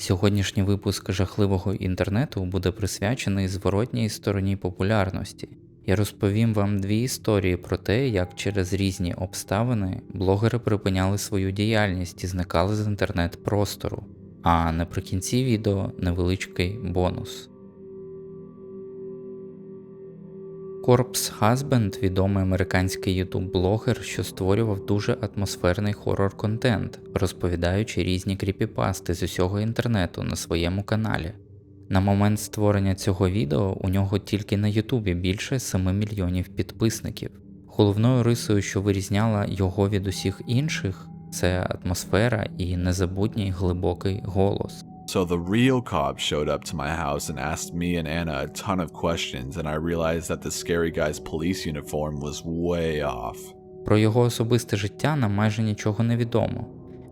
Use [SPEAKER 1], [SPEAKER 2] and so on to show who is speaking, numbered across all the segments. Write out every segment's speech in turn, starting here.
[SPEAKER 1] Сьогоднішній випуск жахливого інтернету буде присвячений зворотній стороні популярності. Я розповім вам дві історії про те, як через різні обставини блогери припиняли свою діяльність і зникали з інтернет-простору. А наприкінці відео невеличкий бонус. Corpse Husband – відомий американський ютуб-блогер, що створював дуже атмосферний хорор контент, розповідаючи різні кріпіпасти з усього інтернету на своєму каналі. На момент створення цього відео у нього тільки на Ютубі більше 7 мільйонів підписників. Головною рисою, що вирізняла його від усіх інших, це атмосфера і незабутній глибокий голос.
[SPEAKER 2] So the real cop showed up to my house and asked me and Anna a ton of questions, and I realized that the scary guy's police uniform was way off.
[SPEAKER 1] Про його особисте життя нам майже нічого не відомо.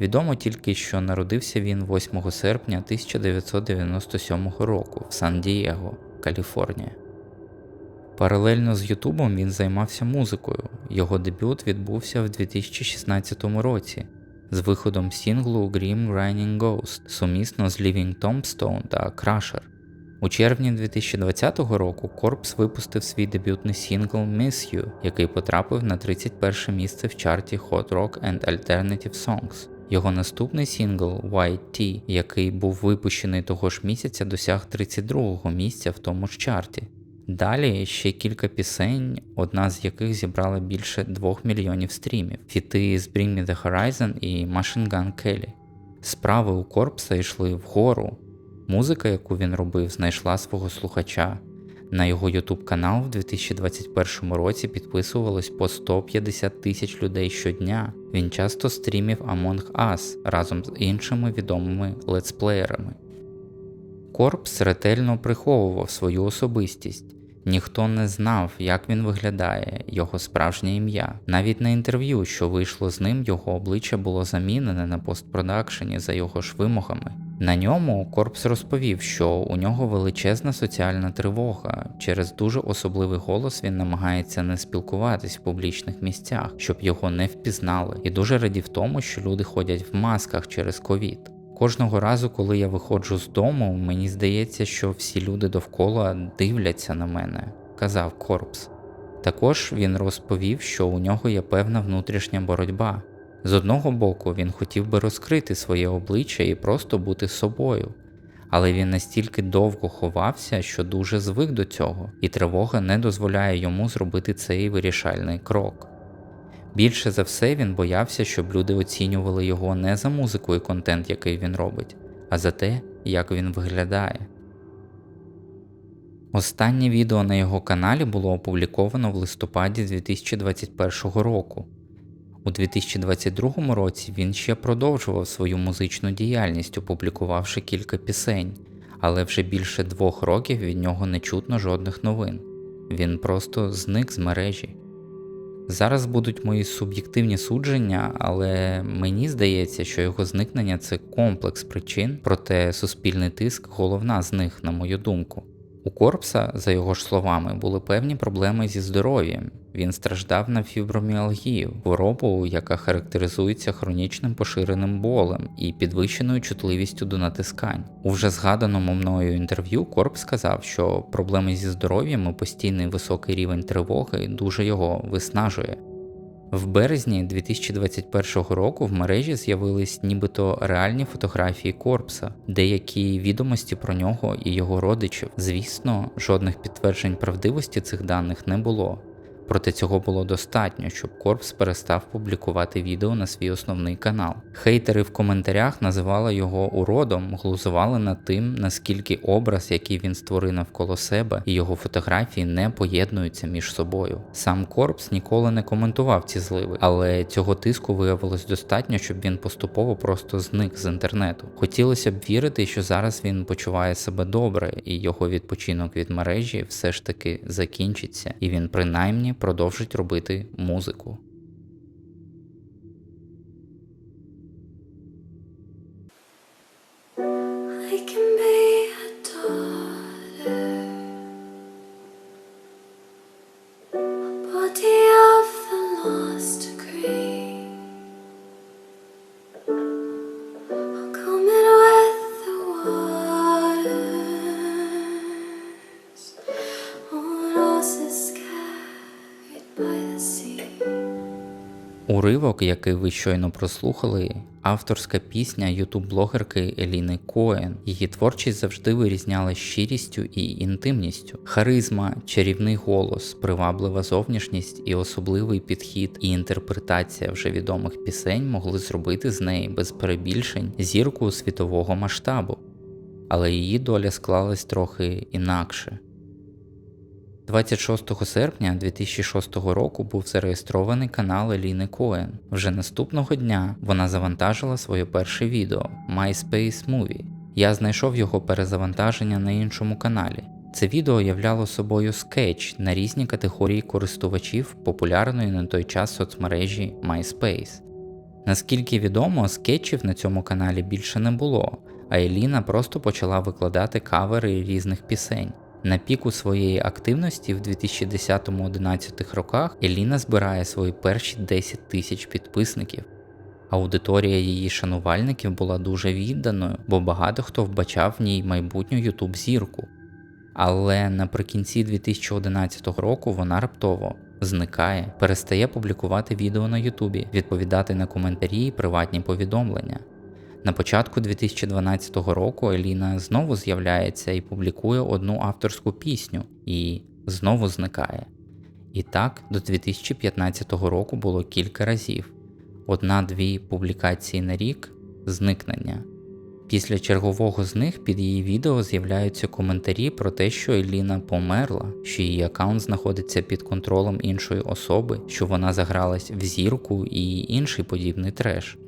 [SPEAKER 1] Відомо тільки, що народився він 8 серпня 1997 року в Сан-Дієго, Каліфорнія. Паралельно з Ютубом він займався музикою. Його дебют відбувся в 2016 році з виходом сінглу Grim Grinding Ghost сумісно з Living Tombstone та Crusher. У червні 2020 року Корпс випустив свій дебютний сінгл Miss You, який потрапив на 31 місце в чарті Hot Rock and Alternative Songs. Його наступний сінгл White Tea, який був випущений того ж місяця, досяг 32-го місця в тому ж чарті. Далі ще кілька пісень, одна з яких зібрала більше 2 мільйонів стрімів, фіти з Bring Me The Horizon і Machine Gun Kelly. Справи у Корпса йшли вгору. Музика, яку він робив, знайшла свого слухача. На його YouTube канал в 2021 році підписувалось по 150 тисяч людей щодня. Він часто стрімів Among Us разом з іншими відомими летсплеєрами. Корпс ретельно приховував свою особистість. Ніхто не знав, як він виглядає, його справжнє ім'я. Навіть на інтерв'ю, що вийшло з ним, його обличчя було замінене на постпродакшені за його ж вимогами. На ньому Корпс розповів, що у нього величезна соціальна тривога. Через дуже особливий голос він намагається не спілкуватись в публічних місцях, щоб його не впізнали, і дуже радів тому, що люди ходять в масках через ковід. Кожного разу, коли я виходжу з дому, мені здається, що всі люди довкола дивляться на мене, казав Корпс. Також він розповів, що у нього є певна внутрішня боротьба. З одного боку, він хотів би розкрити своє обличчя і просто бути собою, але він настільки довго ховався, що дуже звик до цього, і тривога не дозволяє йому зробити цей вирішальний крок. Більше за все він боявся, щоб люди оцінювали його не за музику і контент, який він робить, а за те, як він виглядає. Останнє відео на його каналі було опубліковано в листопаді 2021 року. У 2022 році він ще продовжував свою музичну діяльність, опублікувавши кілька пісень, але вже більше двох років від нього не чутно жодних новин. Він просто зник з мережі. Зараз будуть мої суб'єктивні судження, але мені здається, що його зникнення це комплекс причин, проте суспільний тиск головна з них, на мою думку. У Корпса, за його ж словами, були певні проблеми зі здоров'ям. Він страждав на фіброміалгію, хворобу, яка характеризується хронічним поширеним болем і підвищеною чутливістю до натискань. У вже згаданому мною інтерв'ю Корп сказав, що проблеми зі здоров'ям і постійний високий рівень тривоги дуже його виснажує. В березні 2021 року в мережі з'явились нібито реальні фотографії Корпса, деякі відомості про нього і його родичів. Звісно, жодних підтверджень правдивості цих даних не було. Проте цього було достатньо, щоб Корпс перестав публікувати відео на свій основний канал. Хейтери в коментарях називали його уродом, глузували над тим, наскільки образ, який він створив навколо себе, і його фотографії не поєднуються між собою. Сам Корпс ніколи не коментував ці зливи, але цього тиску виявилось достатньо, щоб він поступово просто зник з інтернету. Хотілося б вірити, що зараз він почуває себе добре, і його відпочинок від мережі все ж таки закінчиться, і він принаймні продовжить робити музику. Уривок, який ви щойно прослухали, авторська пісня ютуб-блогерки Еліни Коен. Її творчість завжди вирізняла щирістю і інтимністю. Харизма, чарівний голос, приваблива зовнішність і особливий підхід і інтерпретація вже відомих пісень могли зробити з неї без перебільшень зірку світового масштабу. Але її доля склалась трохи інакше. 26 серпня 2006 року був зареєстрований канал Еліни Коен. Вже наступного дня вона завантажила своє перше відео MySpace Movie. Я знайшов його перезавантаження на іншому каналі. Це відео являло собою скетч на різні категорії користувачів популярної на той час соцмережі MySpace. Наскільки відомо, скетчів на цьому каналі більше не було, а Еліна просто почала викладати кавери різних пісень. На піку своєї активності в 2010-11 роках Еліна збирає свої перші 10 тисяч підписників. Аудиторія її шанувальників була дуже відданою, бо багато хто вбачав в ній майбутню ютуб зірку. Але наприкінці 2011 року вона раптово зникає, перестає публікувати відео на Ютубі, відповідати на коментарі і приватні повідомлення. На початку 2012 року Еліна знову з'являється і публікує одну авторську пісню і знову зникає. І так до 2015 року було кілька разів: одна-дві публікації на рік, зникнення. Після чергового з них під її відео з'являються коментарі про те, що Еліна померла, що її аккаунт знаходиться під контролем іншої особи, що вона загралась в зірку і інший подібний треш.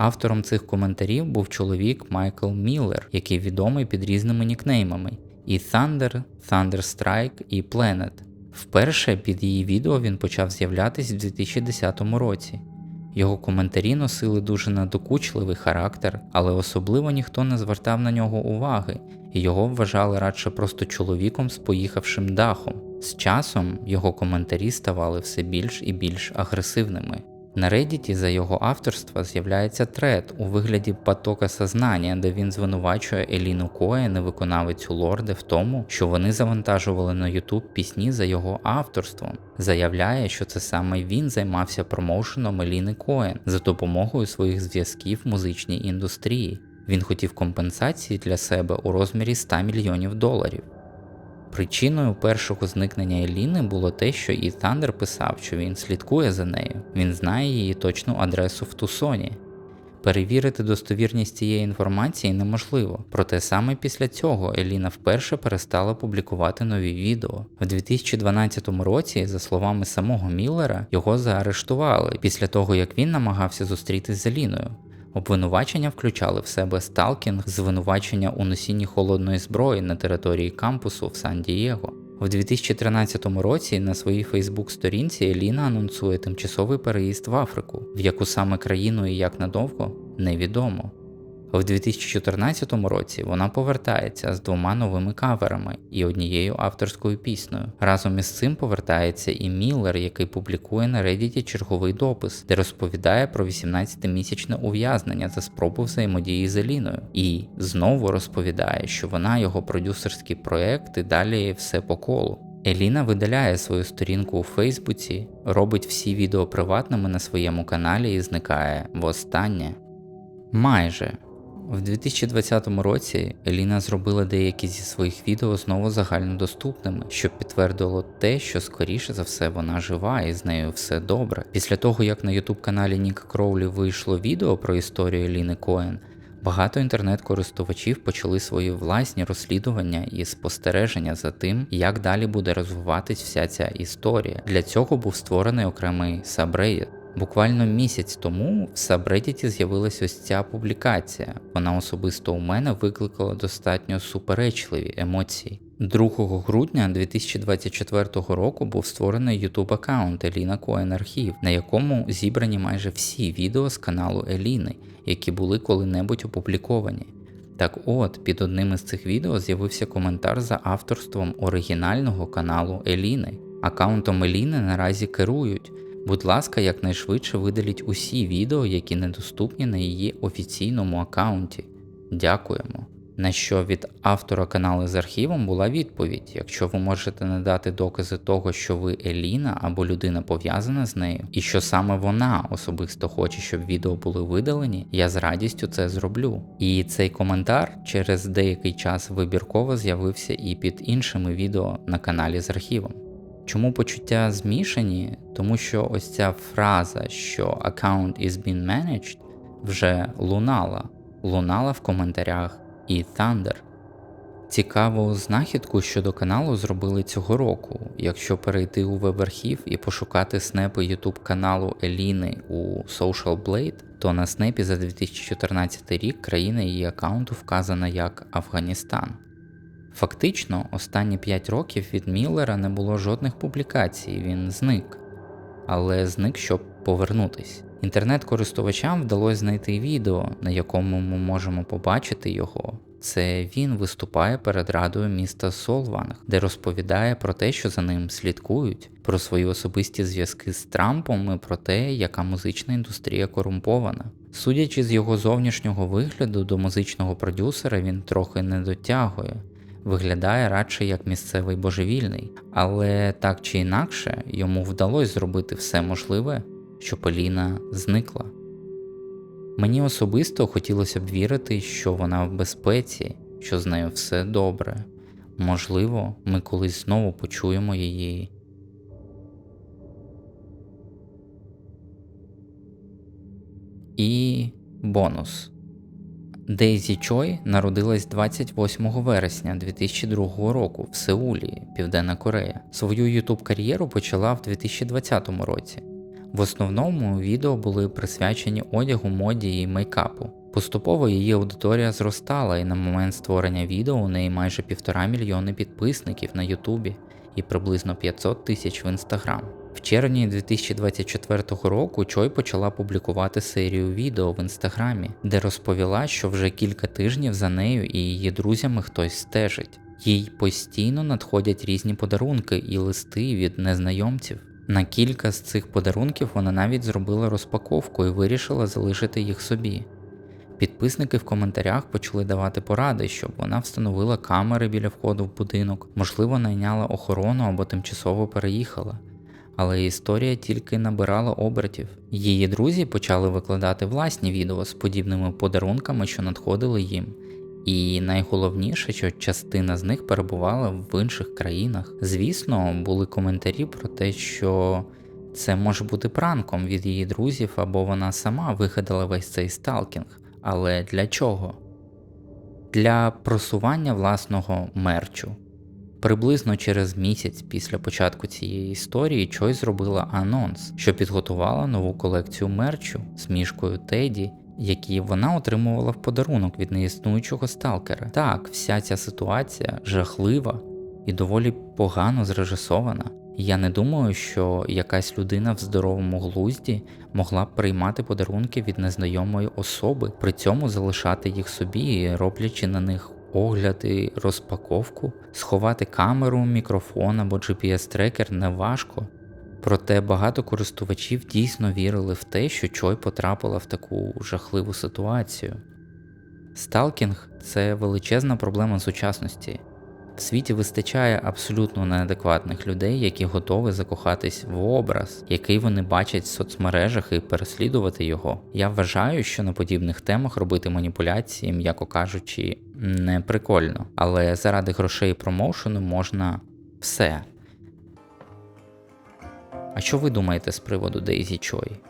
[SPEAKER 1] Автором цих коментарів був чоловік Майкл Міллер, який відомий під різними нікнеймами: і Thunder, Thunderstrike і Planet. Вперше під її відео він почав з'являтись в 2010 році. Його коментарі носили дуже надокучливий характер, але особливо ніхто не звертав на нього уваги, і його вважали радше просто чоловіком з поїхавшим дахом. З часом його коментарі ставали все більш і більш агресивними. На Reddit за його авторства з'являється тред у вигляді потока сознання, де він звинувачує Еліну Коен і виконавицю Лорде в тому, що вони завантажували на YouTube пісні за його авторством. Заявляє, що це саме він займався промоушеном Еліни Коен за допомогою своїх зв'язків в музичній індустрії. Він хотів компенсації для себе у розмірі 100 мільйонів доларів. Причиною першого зникнення Еліни було те, що і Тандер писав, що він слідкує за нею, він знає її точну адресу в Тусоні. Перевірити достовірність цієї інформації неможливо, проте саме після цього Еліна вперше перестала публікувати нові відео. В 2012 році, за словами самого Міллера, його заарештували після того, як він намагався зустрітись з Еліною. Обвинувачення включали в себе сталкінг, звинувачення у носінні холодної зброї на території кампусу в Сан-Дієго. В 2013 році на своїй Фейсбук-сторінці Еліна анонсує тимчасовий переїзд в Африку, в яку саме країну і як надовго невідомо. В 2014 році вона повертається з двома новими каверами і однією авторською піснею. Разом із цим повертається і Міллер, який публікує на Reddit черговий допис, де розповідає про 18-місячне ув'язнення за спробу взаємодії з Еліною, і знову розповідає, що вона його продюсерський проект і далі все по колу. Еліна видаляє свою сторінку у Фейсбуці, робить всі відео приватними на своєму каналі і зникає востаннє. Майже в 2020 році Еліна зробила деякі зі своїх відео знову загальнодоступними, що підтвердило те, що скоріше за все вона жива і з нею все добре. Після того, як на ютуб каналі Ніка Кроулі вийшло відео про історію Еліни Коен, багато інтернет-користувачів почали свої власні розслідування і спостереження за тим, як далі буде розвиватись вся ця історія. Для цього був створений окремий сабреддіт. Буквально місяць тому в Сабреддіті з'явилася ось ця публікація. Вона особисто у мене викликала достатньо суперечливі емоції. 2 грудня 2024 року був створений YouTube аккаунт Еліна Коен Архів, на якому зібрані майже всі відео з каналу Еліни, які були коли-небудь опубліковані. Так от, під одним із цих відео з'явився коментар за авторством оригінального каналу Еліни. Аккаунтом Еліни наразі керують. Будь ласка, якнайшвидше видаліть усі відео, які недоступні на її офіційному аккаунті. Дякуємо. На що від автора каналу з архівом була відповідь: якщо ви можете надати докази того, що ви Еліна або людина пов'язана з нею, і що саме вона особисто хоче, щоб відео були видалені, я з радістю це зроблю. І цей коментар через деякий час вибірково з'явився і під іншими відео на каналі з архівом. Чому почуття змішані? Тому що ось ця фраза, що account is being managed, вже лунала, лунала в коментарях і Thunder. Цікаву знахідку щодо каналу зробили цього року. Якщо перейти у веб-архів і пошукати снепи YouTube каналу Еліни у Social Blade, то на снепі за 2014 рік країна її аккаунту вказана як Афганістан. Фактично, останні 5 років від Міллера не було жодних публікацій, він зник, але зник, щоб повернутись. Інтернет-користувачам вдалося знайти відео, на якому ми можемо побачити його. Це він виступає перед радою міста Солванг, де розповідає про те, що за ним слідкують, про свої особисті зв'язки з Трампом і про те, яка музична індустрія корумпована. Судячи з його зовнішнього вигляду до музичного продюсера, він трохи не дотягує, виглядає радше як місцевий божевільний, але так чи інакше йому вдалося зробити все можливе, щоб Еліна зникла. Мені особисто хотілося б вірити, що вона в безпеці, що з нею все добре. Можливо, ми колись знову почуємо її. І бонус. Дейзі Чой народилась 28 вересня 2002 року в Сеулі, Південна Корея. Свою ютуб кар'єру почала в 2020 році. В основному відео були присвячені одягу, моді і мейкапу. Поступово її аудиторія зростала, і на момент створення відео у неї майже півтора мільйони підписників на Ютубі і приблизно 500 тисяч в інстаграм. В червні 2024 року Чой почала публікувати серію відео в інстаграмі, де розповіла, що вже кілька тижнів за нею і її друзями хтось стежить. Їй постійно надходять різні подарунки і листи від незнайомців. На кілька з цих подарунків вона навіть зробила розпаковку і вирішила залишити їх собі. Підписники в коментарях почали давати поради, щоб вона встановила камери біля входу в будинок, можливо, найняла охорону або тимчасово переїхала. Але історія тільки набирала обертів. Її друзі почали викладати власні відео з подібними подарунками, що надходили їм. І найголовніше, що частина з них перебувала в інших країнах. Звісно, були коментарі про те, що це може бути пранком від її друзів, або вона сама вигадала весь цей сталкінг. Але для чого? Для просування власного мерчу. Приблизно через місяць після початку цієї історії Чой зробила анонс, що підготувала нову колекцію мерчу з мішкою Теді, які вона отримувала в подарунок від неіснуючого сталкера. Так, вся ця ситуація жахлива і доволі погано зрежисована. Я не думаю, що якась людина в здоровому глузді могла б приймати подарунки від незнайомої особи, при цьому залишати їх собі, роблячи на них огляди, розпаковку, сховати камеру, мікрофон або GPS-трекер неважко. Проте багато користувачів дійсно вірили в те, що Чой потрапила в таку жахливу ситуацію. Сталкінг це величезна проблема сучасності. В світі вистачає абсолютно неадекватних людей, які готові закохатись в образ, який вони бачать в соцмережах і переслідувати його. Я вважаю, що на подібних темах робити маніпуляції, м'яко кажучи, не прикольно, але заради грошей і промоушену можна все. А що ви думаєте з приводу Дейзі Чой?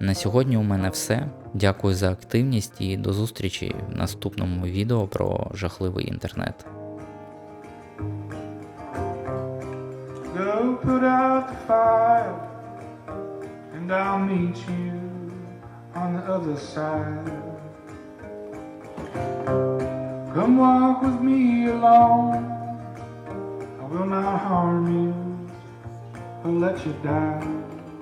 [SPEAKER 1] На сьогодні у мене все. Дякую за активність і до зустрічі в наступному відео про жахливий інтернет.
[SPEAKER 3] And I'll meet you on the other side. Come walk with me alone. I will not harm you or let you die.